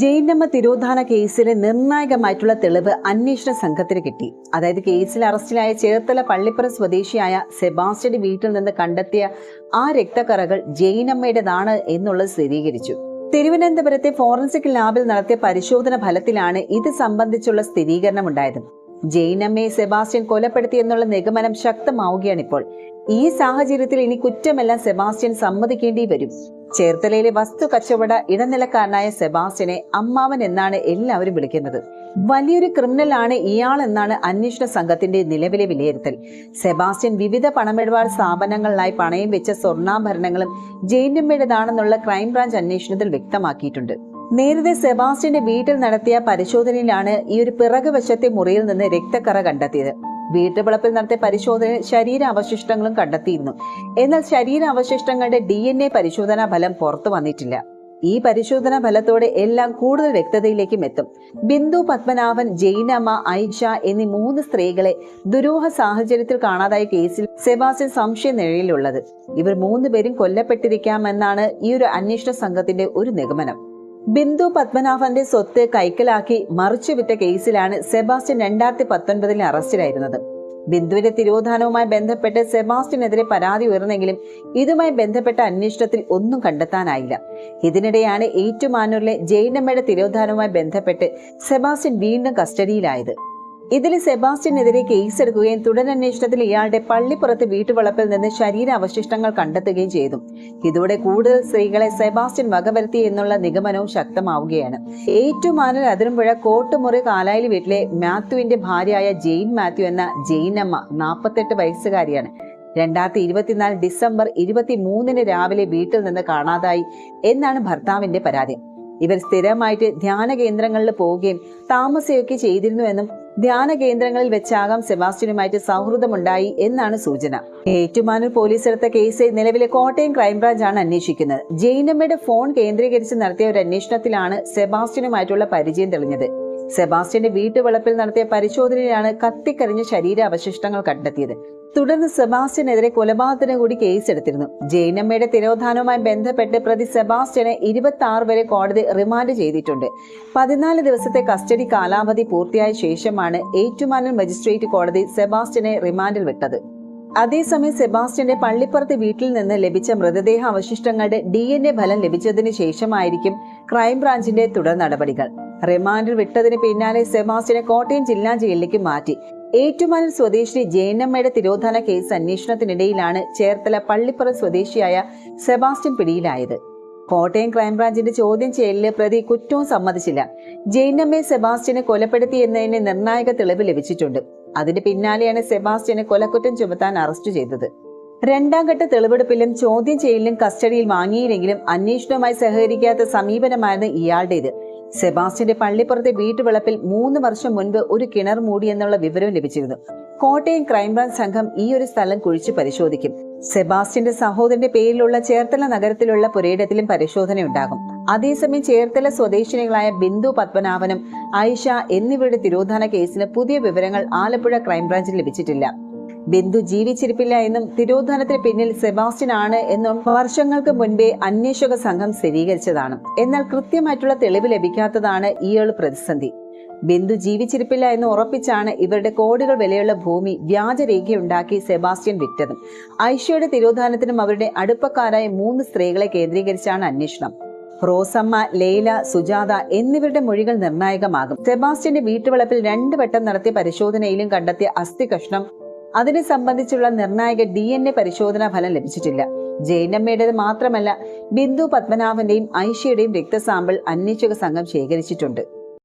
ജയിനമ്മ തിരോധാന കേസിലെ നിർണായകമായിട്ടുള്ള തെളിവ് അന്വേഷണ സംഘത്തിന് കിട്ടി. അതായത് കേസിൽ അറസ്റ്റിലായ ചേർത്തല പള്ളിപ്പുറ സ്വദേശിയായ സെബാസ്റ്റ്യന്റെ വീട്ടിൽ നിന്ന് കണ്ടെത്തിയ ആ രക്തക്കറകൾ ജയിനമ്മയുടേതാണ് എന്നുള്ളത് സ്ഥിരീകരിച്ചു. തിരുവനന്തപുരത്തെ ഫോറൻസിക് ലാബിൽ നടത്തിയ പരിശോധന ഫലത്തിലാണ് ഇത് സംബന്ധിച്ചുള്ള സ്ഥിരീകരണം ഉണ്ടായത് ജയിനമ്മയെ സെബാസ്റ്റ്യൻ കൊലപ്പെടുത്തി എന്നുള്ള നിഗമനം ശക്തമാവുകയാണ് ഇപ്പോൾ ഈ സാഹചര്യത്തിൽ ഇനി കുറ്റമെല്ലാം സെബാസ്റ്റ്യൻ സമ്മതിക്കേണ്ടി വരും. ചേർത്തലയിലെ വസ്തു കച്ചവട ഇടനിലക്കാരനായ സെബാസ്റ്റ്യനെ അമ്മാവൻ എന്നാണ് എല്ലാവരും വിളിക്കുന്നത്. വലിയൊരു ക്രിമിനൽ ആണ് ഇയാൾ എന്നാണ് അന്വേഷണ സംഘത്തിന്റെ നിലവിലെ വിലയിരുത്തൽ. സെബാസ്റ്റ്യൻ വിവിധ പണമിടപാട് സ്ഥാപനങ്ങളിലായി പണയം വെച്ച സ്വർണാഭരണങ്ങളും ജയിന്റമ്മയുടേതാണെന്നുള്ള ക്രൈംബ്രാഞ്ച് അന്വേഷണത്തിൽ വ്യക്തമാക്കിയിട്ടുണ്ട്. നേരത്തെ സെബാസ്റ്റ്യന്റെ വീട്ടിൽ നടത്തിയ പരിശോധനയിലാണ് ഈ ഒരു പിറകുവശത്തെ മുറിയിൽ നിന്ന് രക്തക്കറ കണ്ടെത്തിയത്. വീട്ടുവളപ്പിൽ നടത്തിയ പരിശോധനയിൽ ശരീരാവശിഷ്ടങ്ങളും കണ്ടെത്തിയിരുന്നു. എന്നാൽ ശരീരാവശിഷ്ടങ്ങളുടെ ഡി എൻ എ പരിശോധനാ ഫലം പുറത്തു വന്നിട്ടില്ല. ഈ പരിശോധനാ ഫലത്തോടെ എല്ലാം കൂടുതൽ വ്യക്തതയിലേക്കും എത്തും. ബിന്ദു പത്മനാഭൻ ജയിനമ്മ ഐഷ എന്നീ മൂന്ന് സ്ത്രീകളെ ദുരൂഹ സാഹചര്യത്തിൽ കാണാതായ കേസിൽ സെബാസ്റ്റ്യൻ സംശയ നിഴലിലുള്ളത്. ഇവർ മൂന്നുപേരും കൊല്ലപ്പെട്ടിരിക്കാമെന്നാണ് ഈ ഒരു അന്വേഷണ സംഘത്തിന്റെ ഒരു നിഗമനം. ബിന്ദു പത്മനാഭന്റെ സ്വത്ത് കൈക്കലാക്കി മറിച്ചുവിറ്റ കേസിലാണ് സെബാസ്റ്റ്യൻ രണ്ടായിരത്തി പത്തൊൻപതിൽ അറസ്റ്റിലായിരുന്നത്. ബിന്ദുവിന്റെ തിരോധാനവുമായി ബന്ധപ്പെട്ട് സെബാസ്റ്റ്യനെതിരെ പരാതി ഉയർന്നെങ്കിലും ഇതുമായി ബന്ധപ്പെട്ട അന്വേഷണത്തിൽ ഒന്നും കണ്ടെത്താനായില്ല. ഇതിനിടെയാണ് ഏറ്റുമാനൂരിലെ ജയിനമ്മയുടെ തിരോധാനവുമായി ബന്ധപ്പെട്ട് സെബാസ്റ്റ്യൻ വീണ്ടും കസ്റ്റഡിയിലായത്. ഇതിൽ സെബാസ്റ്റ്യനെതിരെ കേസെടുക്കുകയും തുടരന്വേഷണത്തിൽ ഇയാളുടെ പള്ളിപ്പുറത്ത് വീട്ടുവളപ്പിൽ നിന്ന് ശരീരാവശിഷ്ടങ്ങൾ കണ്ടെത്തുകയും ചെയ്തു. ഇതോടെ കൂടുതൽ സ്ത്രീകളെ സെബാസ്റ്റ്യൻ വകവരുത്തി എന്നുള്ള നിഗമനവും ശക്തമാവുകയാണ്. ഏറ്റുമാനൽ അതിരമ്പുഴ കോട്ടുമുറി കാലായിൽ വീട്ടിലെ മാത്യുവിന്റെ ഭാര്യയായ ജെയിൻ മാത്യു എന്ന ജെയിനമ്മ നാൽപ്പത്തെട്ട് വയസ്സുകാരിയാണ്. രണ്ടായിരത്തി ഇരുപത്തിനാല് ഡിസംബർ ഇരുപത്തി മൂന്നിന് രാവിലെ വീട്ടിൽ നിന്ന് കാണാതായി എന്നാണ് ഭർത്താവിന്റെ പരാതി. ഇവർ സ്ഥിരമായിട്ട് ധ്യാന കേന്ദ്രങ്ങളിൽ പോവുകയും താമസിക്കുകയൊക്കെ ചെയ്തിരുന്നുവെന്നും ധ്യാന കേന്ദ്രങ്ങളിൽ വെച്ചാകാം സെബാസ്റ്റ്യനുമായിട്ട് സൗഹൃദമുണ്ടായി എന്നാണ് സൂചന. ഏറ്റുമാനൂർ പോലീസ് എടുത്ത കേസ് നിലവിലെ കോട്ടയം ക്രൈംബ്രാഞ്ചാണ് അന്വേഷിക്കുന്നത്. ജെയിനമ്മയുടെ ഫോൺ കേന്ദ്രീകരിച്ച് നടത്തിയ ഒരു അന്വേഷണത്തിലാണ് സെബാസ്റ്റ്യനുമായിട്ടുള്ള പരിചയം തെളിഞ്ഞത്. സെബാസ്റ്റ്യന്റെ വീട്ടുവളപ്പിൽ നടത്തിയ പരിശോധനയിലാണ് കത്തിക്കരിഞ്ഞ ശരീരാവശിഷ്ടങ്ങൾ കണ്ടെത്തിയത്. തുടർന്ന് സെബാസ്റ്റ്യനെതിരെ കൊലപാതകത്തിന് കൂടി കേസെടുത്തിരുന്നു. ജയിനമ്മയുടെ തിരോധാനവുമായി ബന്ധപ്പെട്ട് പ്രതി സെബാസ്റ്റ്യനെ ഇരുപത്തി ആറ് വരെ കോടതി റിമാൻഡ് ചെയ്തിട്ടുണ്ട്. പതിനാല് ദിവസത്തെ കസ്റ്റഡി കാലാവധി പൂർത്തിയായ ശേഷമാണ് ഏറ്റുമാനൽ മജിസ്ട്രേറ്റ് കോടതി സെബാസ്റ്റ്യനെ റിമാൻഡിൽ വിട്ടത്. അതേസമയം സെബാസ്റ്റ്യന്റെ പള്ളിപ്പുറത്ത് വീട്ടിൽ നിന്ന് ലഭിച്ച മൃതദേഹ അവശിഷ്ടങ്ങളുടെ ഡി എൻ എ ഫലം ലഭിച്ചതിന് ശേഷമായിരിക്കും ക്രൈംബ്രാഞ്ചിന്റെ തുടർ നടപടികൾ. റിമാൻഡിൽ വിട്ടതിന് പിന്നാലെ സെബാസ്റ്റ്യനെ കോട്ടയം ജില്ലാ ജയിലിലേക്ക് മാറ്റി. ഏറ്റുമാനൂർ സ്വദേശിനി ജയനമ്മയുടെ തിരോധാന കേസ് അന്വേഷണത്തിനിടയിലാണ് ചേർത്തല പള്ളിപ്പുറം സ്വദേശിയായ സെബാസ്റ്റ്യൻ പിടിയിലായത്. കോട്ടയം ക്രൈംബ്രാഞ്ചിന്റെ ചോദ്യം ചെയ്യലിൽ പ്രതി കുറ്റവും സമ്മതിച്ചില്ല. ജയനമ്മയെ സെബാസ്റ്റ്യനെ കൊലപ്പെടുത്തി എന്നതിന് നിർണായക തെളിവ് ലഭിച്ചിട്ടുണ്ട്. അതിന് പിന്നാലെയാണ് സെബാസ്റ്റ്യനെ കൊലക്കുറ്റം ചുമത്താൻ അറസ്റ്റ് ചെയ്തത്. രണ്ടാം ഘട്ട തെളിവെടുപ്പിലും ചോദ്യം ചെയ്യലിലും കസ്റ്റഡിയിൽ വാങ്ങിയില്ലെങ്കിലും അന്വേഷണവുമായി സഹകരിക്കാത്ത സമീപനമായിരുന്നു ഇയാളുടേത്. സെബാസ്റ്റ്യന്റെ പള്ളിപ്പുറത്തെ വീട്ടുവളപ്പിൽ മൂന്ന് വർഷം മുൻപ് ഒരു കിണർ മൂടി എന്നുള്ള വിവരം ലഭിച്ചിരുന്നു. കോട്ടയം ക്രൈംബ്രാഞ്ച് സംഘം ഈ ഒരു സ്ഥലം കുഴിച്ചു പരിശോധിക്കും. സെബാസ്റ്റ്യന്റെ സഹോദരന്റെ പേരിലുള്ള ചേർത്തല നഗരത്തിലുള്ള പുരയിടത്തിലും പരിശോധനയുണ്ടാകും. അതേസമയം ചേർത്തല സ്വദേശിനികളായ ബിന്ദു പത്മനാഭനും ഐഷ എന്നിവരുടെ തിരോധാന കേസിന് പുതിയ വിവരങ്ങൾ ആലപ്പുഴ ക്രൈംബ്രാഞ്ചിൽ ലഭിച്ചിട്ടില്ല. ബിന്ദു ജീവിച്ചിരിപ്പില്ല എന്നും തിരോധാനത്തിന് പിന്നിൽ സെബാസ്റ്റ്യൻ ആണ് എന്നും വർഷങ്ങൾക്ക് മുൻപേ അന്വേഷക സംഘം സ്ഥിരീകരിച്ചതാണ്. എന്നാൽ കൃത്യമായിട്ടുള്ള തെളിവ് ലഭിക്കാത്തതാണ് ഈ പ്രതിസന്ധി. ബിന്ദു ജീവിച്ചിരിപ്പില്ല എന്ന് ഉറപ്പിച്ചാണ് ഇവരുടെ കോടികൾ വിലയുള്ള ഭൂമി വ്യാജരേഖയുണ്ടാക്കി സെബാസ്റ്റ്യൻ വിറ്റത്. ഐഷയുടെ തിരോധാനത്തിനും അവരുടെ അടുപ്പക്കാരായ മൂന്ന് സ്ത്രീകളെ കേന്ദ്രീകരിച്ചാണ് അന്വേഷണം. റോസമ്മ ലെയ്ല സുജാത എന്നിവരുടെ മൊഴികൾ നിർണായകമാകും. സെബാസ്റ്റ്യന്റെ വീട്ടുവളപ്പിൽ രണ്ടു വട്ടം നടത്തിയ പരിശോധനയിലും കണ്ടെത്തിയ അസ്ഥി കഷ്ണം അതിനെ സംബന്ധിച്ചുള്ള നിർണായക ഡി എൻ എ പരിശോധനാ ഫലം ലഭിച്ചിട്ടില്ല. ജയനമ്മയുടേത് മാത്രമല്ല ബിന്ദു പത്മനാഭന്റെയും ഐഷയുടെയും രക്തസാമ്പിൾ അന്വേഷക സംഘം ശേഖരിച്ചിട്ടുണ്ട്.